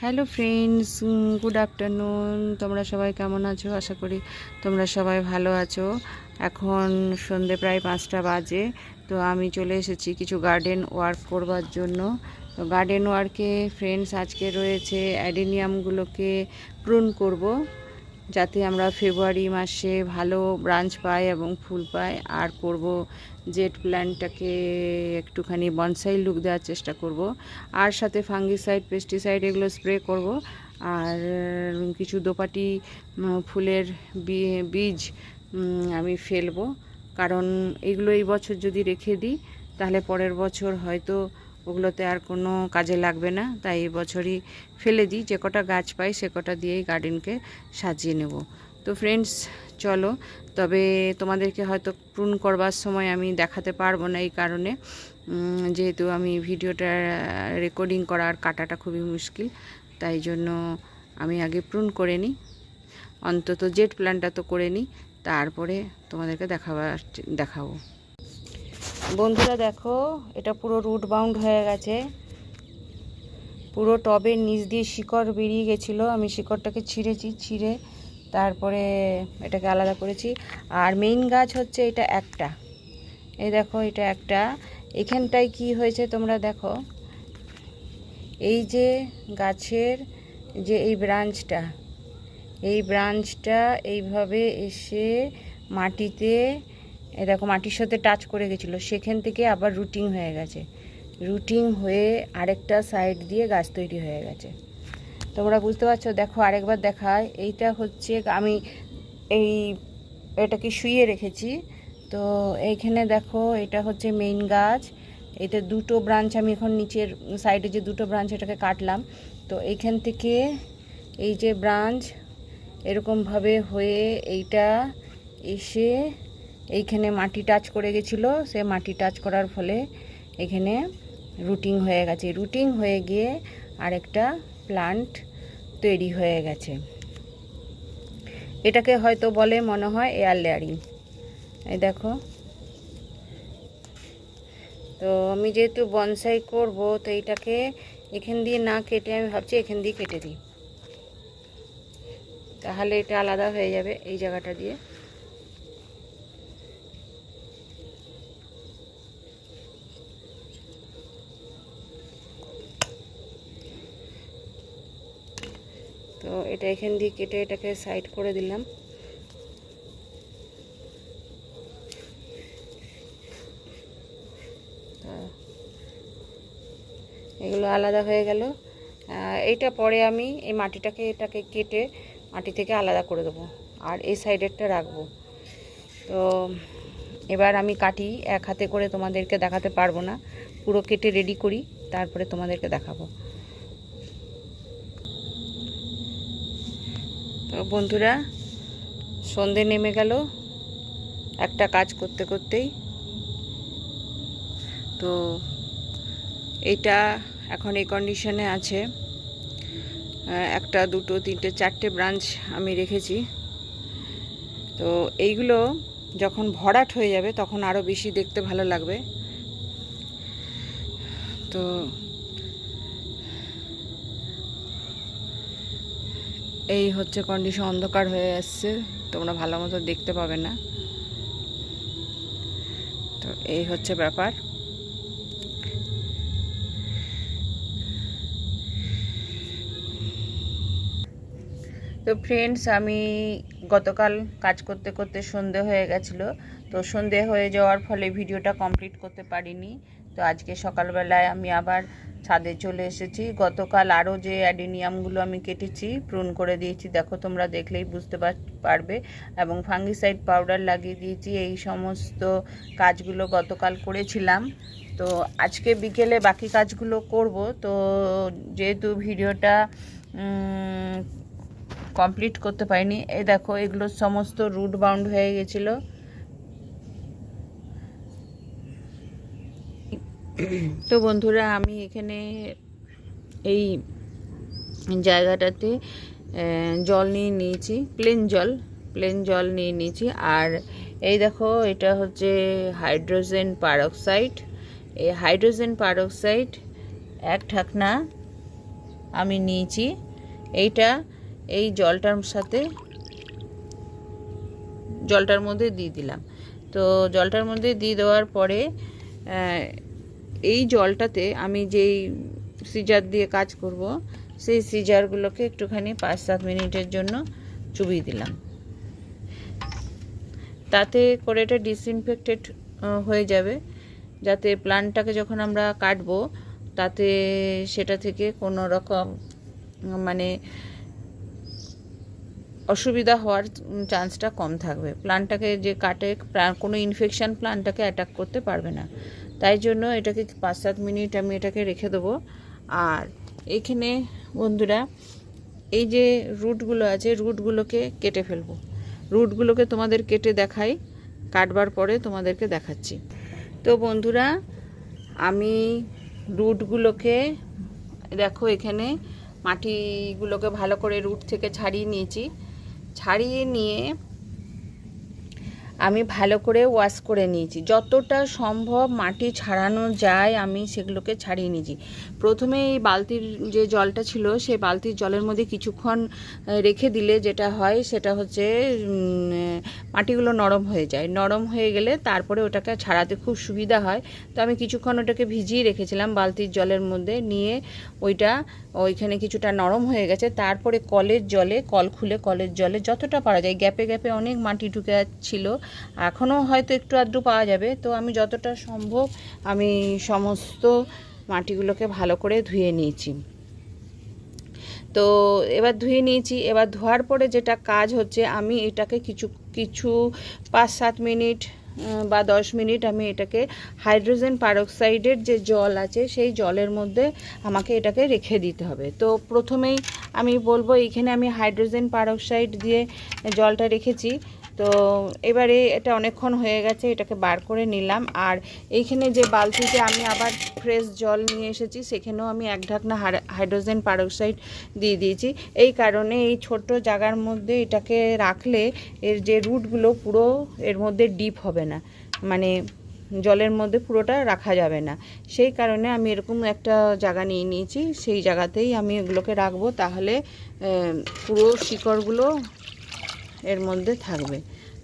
Hello friends good afternoon তোমরা সবাই কেমন আছো? আশা করি তোমরা সবাই ভালো আছো। এখন সন্ধে প্রায় পাঁচটা বাজে। তো আমি চলে এসেছি কিছু গার্ডেন ওয়ার্ক করবার জন্য। তো গার্ডেন ওয়ার্কে ফ্রেন্ডস আজকে রয়েছে অ্যাডেনিয়ামগুলোকে প্রুন করব। যাতে আমরা ফেব্রুয়ারি মাসে ভালো ব্রাঞ্চ পাই এবং ফুল পাই। আর করব জেট প্ল্যান্টটাকে একটুখানি বনসাই লুক দেওয়ার চেষ্টা করব। আর সাথে ফাঙ্গিসাইড, পেস্টিসাইড এগুলো স্প্রে করব। আর কিছু দোপাটি ফুলের বীজ আমি ফেলব। কারণ এগুলো এই বছর যদি রেখে দিই, তাহলে পরের বছর হয়তো ওগুলোতে আর কোনো কাজে লাগবে না। তাই এই বছরই ফেলে দিই। যে কটা গাছ পাই সে কটা দিয়েই গার্ডেনকে সাজিয়ে নেব। তো ফ্রেন্ডস, চলো। তবে তোমাদেরকে হয়তো প্রুন করবার সময় আমি দেখাতে পারব না এই কারণে। যেহেতু আমি ভিডিওটা রেকর্ডিং করার কাটাটা খুবই মুশকিল, তাই জন্য আমি আগে প্রুন করে নিই। অন্তত জেট প্ল্যানটা তো করে নিই। তারপরে তোমাদেরকে দেখাবার, দেখাবো। বন্ধুরা দেখো, এটা পুরো রুট বাউন্ড হয়ে গেছে। পুরো টবের নিচ দিয়ে শিকড় বেরিয়ে গেছিল। আমি শিকড়টাকে ছিঁড়েছি, ছিঁড়ে তারপরে এটাকে আলাদা করেছি। আর মেইন গাছ হচ্ছে এটা একটা। এই দেখো, এটা একটা। এখানটায় কি হয়েছে তোমরা দেখো? এই যে গাছের যে এই ব্রাঞ্চটা এই ব্রাঞ্চটা এইভাবে এসে মাটিতে এ দেখো মাটির সাথে টাচ করে গেছিল, সেখান থেকে আবার রুটিং হয়ে গেছে। রুটিং হয়ে আরেকটা সাইড দিয়ে গাছ তৈরি হয়ে গেছে। তোমরা বুঝতে পারছ? দেখো, আরেকবার দেখায়। এইটা হচ্ছে, আমি এই এটাকে শুয়ে রেখেছি? তো এইখানে দেখো, এটা হচ্ছে মেইন গাছ। এটা দুটো ব্রাঞ্চ আমি এখন নিচের সাইডে যে দুটো ব্রাঞ্চ এটাকে কাটলাম। তো এইখান থেকে এই যে ব্রাঞ্চ এরকমভাবে হয়ে এইটা এসে এইখানে মাটি টাচ করে গেছিল, সে মাটি টাচ করার ফলে এখানে রুটিং হয়ে গেছে। রুটিং হয়ে গিয়ে আরেকটা প্লান্ট তৈরি হয়ে গেছে। এটাকে হয়তো বলে মনে হয় এয়ার লেয়ারিং এই দেখো। তো আমি যেহেতু বনসাই করব, তো এইটাকে এখান দিয়ে না কেটে আমি ভাবছি এখান দিয়ে কেটে দিই। তাহলে এটা আলাদা হয়ে যাবে এই জায়গাটা দিয়ে। এটা এখান দিয়ে কেটে এটাকে সাইড করে দিলাম। এগুলো আলাদা হয়ে গেল। এইটা পরে আমি এই মাটিটাকে এটাকে কেটে মাটি থেকে আলাদা করে দেবো আর এই সাইডেরটা রাখব। তো এবার আমি কাটি, এক হাতে করে তোমাদেরকে দেখাতে পারব না। পুরো কেটে রেডি করি, তারপরে তোমাদেরকে দেখাবো তো বন্ধুরা, সন্ধে নেমে গেল। একটা কাজ করতে করতেই। তো এইটা এখন এই কন্ডিশনে আছে। একটা, দুটো, তিনটে, চারটে ব্রাঞ্চ আমি রেখেছি। তো এইগুলো যখন ভরাট হয়ে যাবে, তখন আরও বেশি দেখতে ভালো লাগবে। তো এই হচ্ছে কন্ডিশন অন্ধকার হয়ে আসছে, তোমরা ভালো মতো দেখতে পাবে না। তো এই হচ্ছে ব্যাপার। তো ফ্রেন্ডস আমি গতকাল কাজ করতে করতে সন্ধে হয়ে গেছিল, তো সন্ধে হয়ে যাওয়ার ফলে ভিডিওটা কমপ্লিট করতে পারিনি। তো আজকে সকালবেলায় আমি আবার ছাদে চলে এসেছি। গতকাল আরও যে অ্যাডিনিয়ামগুলো আমি কেটেছি, প্রুন করে দিয়েছি, দেখো তোমরা দেখলেই বুঝতে পার- পারবে। এবং ফাঙ্গিসাইড পাউডার লাগিয়ে দিয়েছি, এই সমস্ত কাজগুলো গতকাল করেছিলাম। তো আজকে বিকেলে বাকি কাজগুলো করব। তো যেহেতু ভিডিওটা কমপ্লিট করতে পারিনি, এই দেখো এগুলো সমস্ত রুট বাউন্ড হয়ে গেছিল। তো বন্ধুরা, আমি এখানে এই জায়গাটাতে জল নিয়ে নিয়েছি প্লেন জল প্লেন জল নিয়ে নিয়েছি। আর এই দেখো, এটা হচ্ছে হাইড্রোজেন পারক্সাইড এই হাইড্রোজেন পারক্সাইড এক ঢাকনা আমি নিয়েছি। এইটা এই জলটার সাথে, জলটার মধ্যে দিয়ে দিলাম। তো জলটার মধ্যে দিয়ে দেওয়ার পরে এই জলটাতে আমি যেই সিজার দিয়ে কাজ করব, সেই সিজারগুলোকে একটুখানি পাঁচ সাত মিনিটের জন্য চুবিয়ে দিলাম। তাতে করে এটা ডিসইনফেক্টেড হয়ে যাবে। যাতে প্লান্টটাকে যখন আমরা কাটবো, তাতে সেটা থেকে কোনো রকম মানে অসুবিধা হওয়ার চান্সটা কম থাকবে। প্লান্টটাকে যে কাটে কোনো ইনফেকশান প্লান্টটাকে অ্যাটাক করতে পারবে না। তাই জন্য এটাকে পাঁচ সাত মিনিট আমি এটাকে রেখে দেবো। আর এখানে বন্ধুরা, এই যে রুটগুলো আছে রুটগুলোকে কেটে ফেলব। রুটগুলোকে তোমাদের কেটে দেখাই, কাটবার পরে তোমাদেরকে দেখাচ্ছি। তো বন্ধুরা, আমি রুটগুলোকে দেখো এখানে মাটিগুলোকে ভালো করে রুট থেকে ছাড়িয়ে নিয়েছি। ছাড়িয়ে নিয়ে আমি ভালো করে ওয়াশ করে নিয়েছি। যতটা সম্ভব মাটি ছাড়ানো যায়, আমি সেগুলোকে ছাড়িয়ে নিয়েছি। প্রথমে এই বালতির যে জলটা ছিল, সেই বালতির জলের মধ্যে কিছুক্ষণ রেখে দিলে যেটা হয়, সেটা হচ্ছে মাটিগুলো নরম হয়ে যায়। নরম হয়ে গেলে তারপরে ওটাকে ছাড়াতে খুব সুবিধা হয়। তো আমি কিছুক্ষণ ওটাকে ভিজিয়ে রেখেছিলাম বালতির জলের মধ্যে নিয়ে ওইটা, ওইখানে কিছুটা নরম হয়ে গেছে। তারপরে কলের জলে, কল খুলে কলের জলে যতটা পারা যায়, গ্যাপে গ্যাপে অনেক মাটি ঢুকে ছিল। এখনও হয়তো একটু আধটু পাওয়া যাবে। তো আমি যতটা সম্ভব আমি সমস্ত মাটিগুলোকে ভালো করে ধুয়ে নিয়েছি। তো এবার ধুয়ে নিয়েছি। এবার ধোয়ার পরে যেটা কাজ হচ্ছে, আমি এটাকে কিছু কিছু পাঁচ সাত মিনিট বা দশ মিনিট আমি এটাকে হাইড্রোজেন পারক্সাইডের যে জল আছে, সেই জলের মধ্যে আমাকে এটাকে রেখে দিতে হবে। তো প্রথমেই আমি বলব, এইখানে আমি হাইড্রোজেন পারক্সাইড দিয়ে জলটা রেখেছি। তো এবারে এটা অনেকক্ষণ হয়ে গেছে, এটাকে বার করে নিলাম। আর এইখানে যে বালতিতে আমি আবার ফ্রেশ জল নিয়ে এসেছি, সেখানেও আমি এক ঢাকনা হাইড্রোজেন পারক্সাইড দিয়ে দিয়েছি। এই কারণে এই ছোট্ট জায়গার মধ্যে এটাকে রাখলে এর যে রুটগুলো পুরো এর মধ্যে ডিপ হবে না মানে জলের মধ্যে পুরোটা রাখা যাবে না। সেই কারণে আমি এরকম একটা জায়গা নিয়ে নিয়েছি, সেই জায়গাতেই আমি এগুলোকে রাখব। তাহলে পুরো শিকড়গুলো এর মধ্যে থাকবে।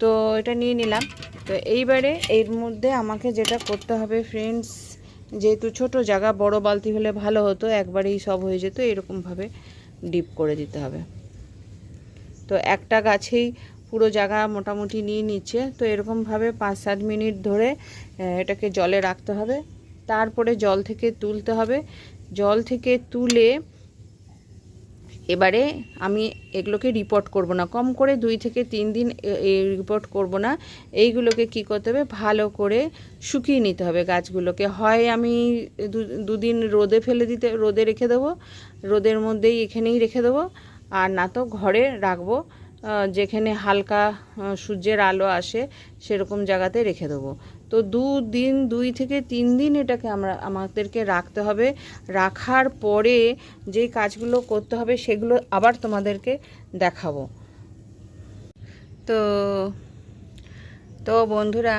তো এটা নিয়ে নিলাম। তো এইবারে এর মধ্যে আমাকে যেটা করতে হবে ফ্রেন্ডস যেহেতু ছোট জায়গা, বড় বালতি হলে ভালো হতো, একবারেই সব হয়ে যেত, এরকমভাবে ডিপ করে দিতে হবে। তো একটা গাছেই পুরো জায়গা মোটামুটি নিয়ে নিচ্ছে। তো এরকমভাবে পাঁচ সাত মিনিট ধরে এটাকে জলে রাখতে হবে। তারপরে জল থেকে তুলতে হবে। জল থেকে তুলে এবারে আমি এগুলোকে রিপোর্ট করব না। কম করে দুই থেকে তিন দিন রিপোর্ট করব না। এইগুলোকে কি করতে হবে? ভালো করে শুকিয়ে নিতে হবে গাছগুলোকে। হয় আমি দুদিন রোদে ফেলে দিতে, রোদে রেখে দেবো, রোদের মধ্যেই এখানেই রেখে দেবো, আর না তো ঘরে রাখব যেখানে হালকা সূর্যের আলো আসে সেরকম জায়গাতে রেখে দেবো। তো দু দিন দুই থেকে তিন দিন এটাকে আমরা, আমাদেরকে রাখতে হবে। রাখার পরে যে কাজগুলো করতে হবে সেগুলো আবার তোমাদেরকে দেখাবো। তো তো বন্ধুরা,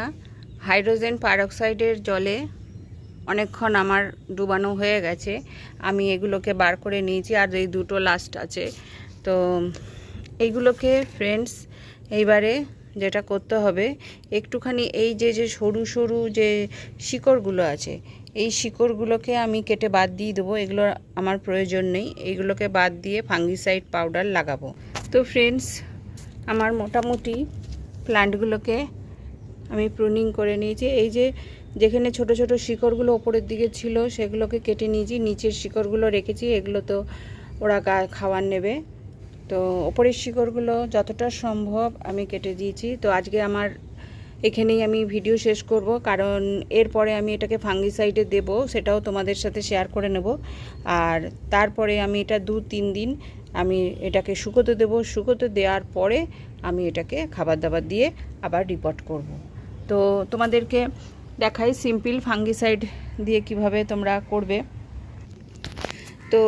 হাইড্রোজেন পারক্সাইডের জলে অনেকক্ষণ আমার ডুবানো হয়ে গেছে। আমি এগুলোকে বার করে নিয়েছি আর এই দুটো লাস্ট আছে। তো, এইগুলোকে ফ্রেন্ডস এইবারে যেটা করতে হবে, একটুখানি এই যে যে সরু সরু যে শিকড়গুলো আছে, এই শিকড়গুলোকে আমি কেটে বাদ দিয়ে দেবো, এগুলো আমার প্রয়োজন নেই এইগুলোকে বাদ দিয়ে ফাঙ্গিসাইড পাউডার লাগাবো। তো ফ্রেন্ডস আমার মোটামুটি প্লান্টগুলোকে আমি প্রুনিং করে নিয়েছি। এই যে, যেখানে ছোট ছোট শিকড়গুলো ওপরের দিকে ছিল, সেগুলোকে কেটে নিয়েছি, নিচের শিকড়গুলো রেখেছি, এগুলো তো ওরা গা খাবার নেবে। তো ওপরের শিকড়গুলো যতটা সম্ভব আমি কেটে দিয়েছি। তো আজকে আমার এখানেই আমি ভিডিও শেষ করব, কারণ এরপরে আমি এটাকে ফাঙ্গিসাইডে দেব, সেটাও তোমাদের সাথে শেয়ার করে নেব। আর তারপরে আমি এটা দু তিন দিন আমি এটাকে শুকোতে দেব। শুকোতে দেওয়ার পরে আমি এটাকে খাবার দাবার দিয়ে আবার রিপোর্ট করব। তো তোমাদেরকে দেখাই সিম্পল ফাঙ্গিসাইড দিয়ে কীভাবে তোমরা করবে। তো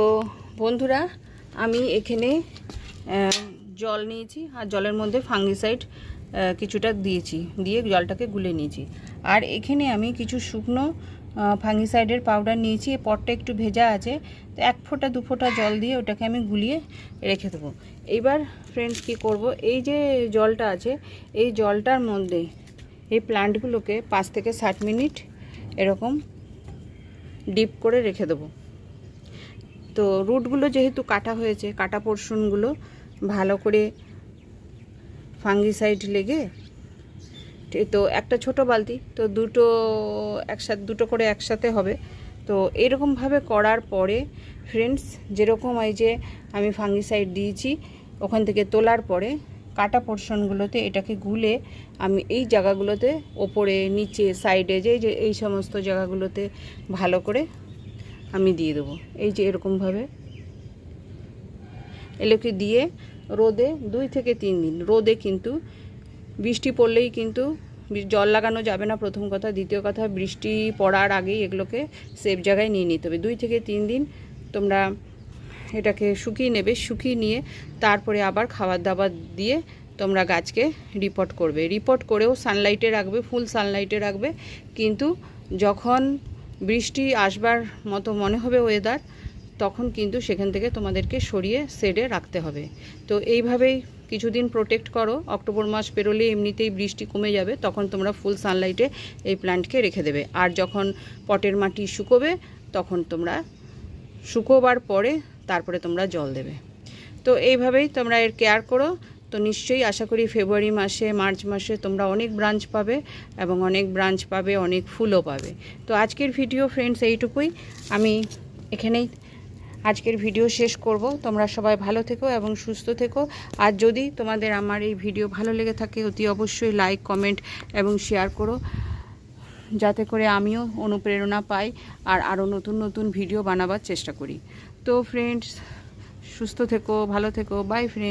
বন্ধুরা, আমি এখানে জল নিয়েছি আর জলের মধ্যে ফাঙ্গিসাইড কিছুটা দিয়েছি, দিয়ে জলটাকে গুলে নিয়েছি। আর এখানে আমি কিছু শুকনো ফাঙ্গিসাইডের পাউডার নিয়েছি, এই পটটা একটু ভেজা আছে, তো এক ফোঁটা, দু ফোঁটা জল দিয়ে ওটাকে আমি গুলিয়ে রেখে দেবো। এইবার ফ্রেন্ডস কি করব? এই যে জলটা আছে, এই জলটার মধ্যে এই প্লান্টগুলোকে পাঁচ থেকে ষাট মিনিট এরকম ডিপ করে রেখে দেবো। তো রুটগুলো যেহেতু কাটা হয়েছে, কাটা পোর্শনগুলো ভালো করে ফাঙ্গিসাইড লেগে, তো একটা ছোট বালতি, তো দুটো একসাথে, দুটো করে একসাথে হবে। তো এরকমভাবে করার পরে ফ্রেন্ডস যেরকম এই যে আমি ফাঙ্গিসাইড দিয়েছি, ওখান থেকে তোলার পরে কাটা পোর্শনগুলোতে এটাকে গুলে আমি এই জায়গাগুলোতে, ওপরে, নিচে সাইডে যে, এই সমস্ত জায়গাগুলোতে ভালো করে আমি দিয়ে দেবো। এই যে এরকমভাবে। এগুলোকে দিয়ে রোদে দুই থেকে তিন দিন। রোদে কিন্তু বৃষ্টি পড়লেই কিন্তু জল লাগানো যাবে না প্রথম কথা। দ্বিতীয় কথা, বৃষ্টি পড়ার আগেই এগুলোকে সেফ জায়গায় নিয়ে নিতে হবে। দুই থেকে তিন দিন তোমরা এটাকে শুকিয়ে নেবে। শুকিয়ে নিয়ে তারপরে আবার খাবার দাবার দিয়ে তোমরা গাছকে রিপোর্ট করবে। রিপোর্ট করেও সানলাইটে রাখবে ফুল সানলাইটে রাখবে। কিন্তু যখন বৃষ্টি আসবার মতো মনে হবে ওয়েদার তখন কিন্তু সেখান থেকে তোমাদেরকে সরিয়ে সেডে রাখতে হবে। তো এইভাবেই কিছুদিন প্রোটেক্ট করো, অক্টোবর মাস পেরোলে এমনিতেই বৃষ্টি কমে যাবে, তখন তোমরা ফুল সানলাইটে এই প্ল্যান্টকে রেখে দেবে। আর যখন পটের মাটি শুকোবে, তখন তোমরা শুকোবার পরে তারপরে তোমরা জল দেবে। তো এইভাবেই তোমরা এর কেয়ার করো তো নিশ্চয়ই আশা করি ফেব্রুয়ারি মাসে, মার্চ মাসে তোমরা অনেক ব্রাঞ্চ পাবে এবং অনেক ব্রাঞ্চ পাবে, অনেক ফুলও পাবে। তো আজকের ভিডিও ফ্রেন্ডস এইটুকুই। আমি এখানেই আজকের ভিডিও শেষ করব। তোমরা সবাই ভালো থেকো এবং সুস্থ থেকো। আর যদি তোমাদের আমার এই ভিডিও ভালো লেগে থাকে, অতি অবশ্যই লাইক কমেন্ট এবং শেয়ার করো। যাতে করে আমিও অনুপ্রেরণা পাই আর আরও নতুন নতুন ভিডিও বানাবার চেষ্টা করি। তো ফ্রেন্ডস সুস্থ থেকো, ভালো থেকো। By friend